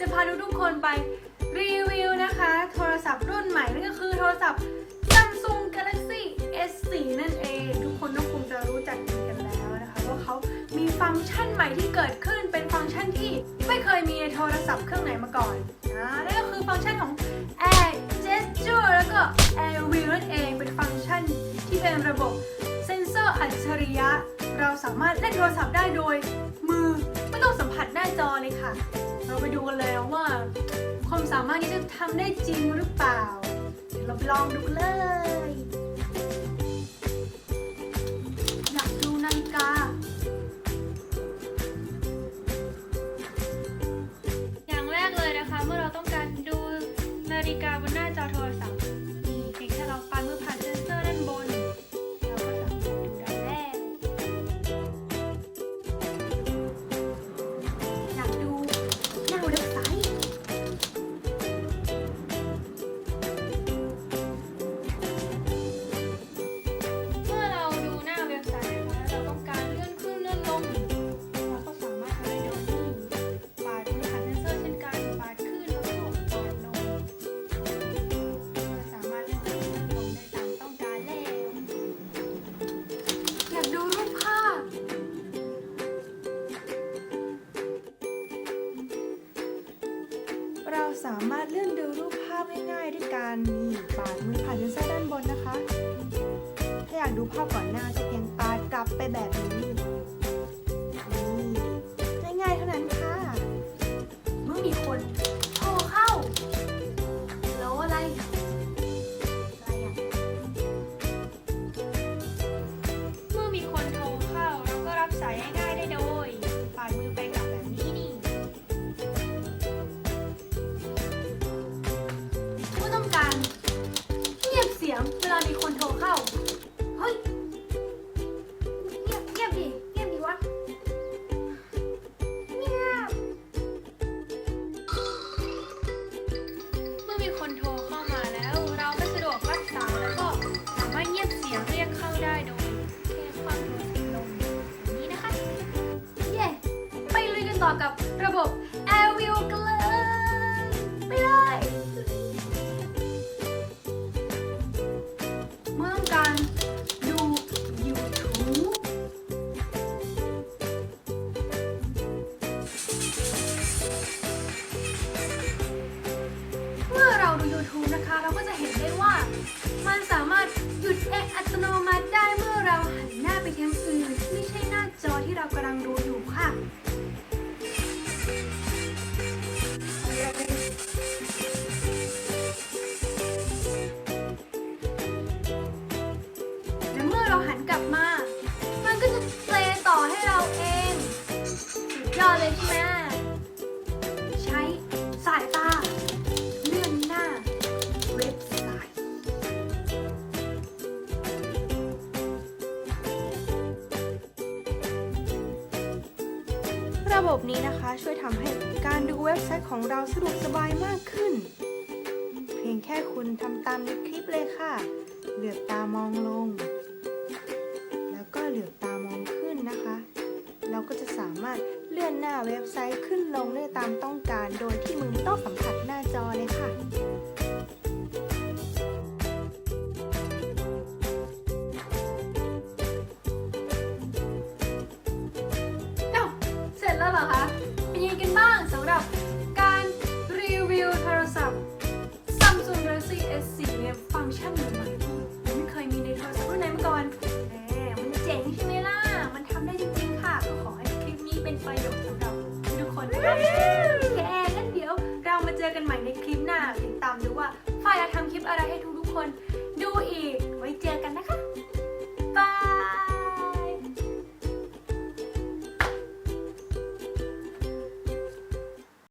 จะพาทุกๆคนไปรีวิวนะคะ โทรศัพท์รุ่นใหม่นั่นก็คือโทรศัพท์ Samsung Galaxy S4 นั่นเอง ทุกคนก็คงจะรู้จักกันแล้วนะคะว่าเขามีฟังก์ชันใหม่ที่เกิดขึ้นเป็นฟังก์ชันที่ไม่เคยมีในโทรศัพท์เครื่องไหนมาก่อนนะนั่นก็คือฟังก์ชันของ Air Gesture แล้วก็ Air View นั่นเองเป็นฟังก์ชันที่เป็นระบบเซ็นเซอร์อัจฉริยะ เราสามารถเล่นโทรศัพท์ได้โดย ดูกันเลยว่าความสามารถนี้จะทำได้จริงหรือเปล่าเดี๋ยวเราไปลองดูเลย สามารถเลื่อนดูรูปภาพง่ายๆด้วยการนี่ปาดมือผ่านเซนเซอร์ด้านบนนะคะ ถ้าอยากดูภาพก่อนหน้าจะเพียงปาดกลับไปแบบนี้นี่ง่ายๆเท่านั้นค่ะ เมื่อมีคน การเงียบเสียงเวลามีคนโทรเข้า เฮ้ย เงียบเงียบดิ เงียบดิวะ เงียบ เมื่อมีคนโทรเข้ามาแล้ว เราไม่สะดวกรับสายแล้วก็สามารถเงียบเสียงเรียกเข้าได้โดยแค่ความโทรศัพท์ลงนี้นะคะ เย้ไปลุยกันต่อกับระบบ AirView กันเลย ไปเลย YouTube นะคะ เราก็จะเห็นได้ว่า มันสามารถหยุดเองอัตโนมัติได้เมื่อเราหันหน้าไปทางอื่นที่ไม่ใช่หน้าจอที่เรากำลังดูอยู่ค่ะและเมื่อเราหันกลับมา มันก็จะเพลย์ต่อให้เราเอง สุดยอดเลยใช่ไหม ระบบนี้นะคะช่วยทำให้การดูเว็บไซต์ของเราสะดวกสบายมากขึ้น เพียงแค่คุณทำตามในคลิปเลยค่ะ เหลือบตามองลง แล้วก็เหลือบตามองขึ้นนะคะ เราก็จะสามารถเลื่อนหน้าเว็บไซต์ขึ้นลงได้ตามต้องการ โดยที่มือไม่ต้องสัมผัสหน้า สีเนี่ยฟังก์ชันใหม่ๆที่ไม่เคยมีในโทรศัพท์รุ่นไหนมาก่อนแหมมันเจ๋งใช่ไหมล่ะ มันทำได้จริงๆค่ะ ก็ขอให้คลิปนี้เป็นประโยชน์สำหรับทุกคนนะคะโอเคงั้นเดี๋ยวเรามาเจอกันใหม่ในคลิปหน้าติดตามดูว่าฝ่ายจะทำคลิปอะไรให้ทุกๆคน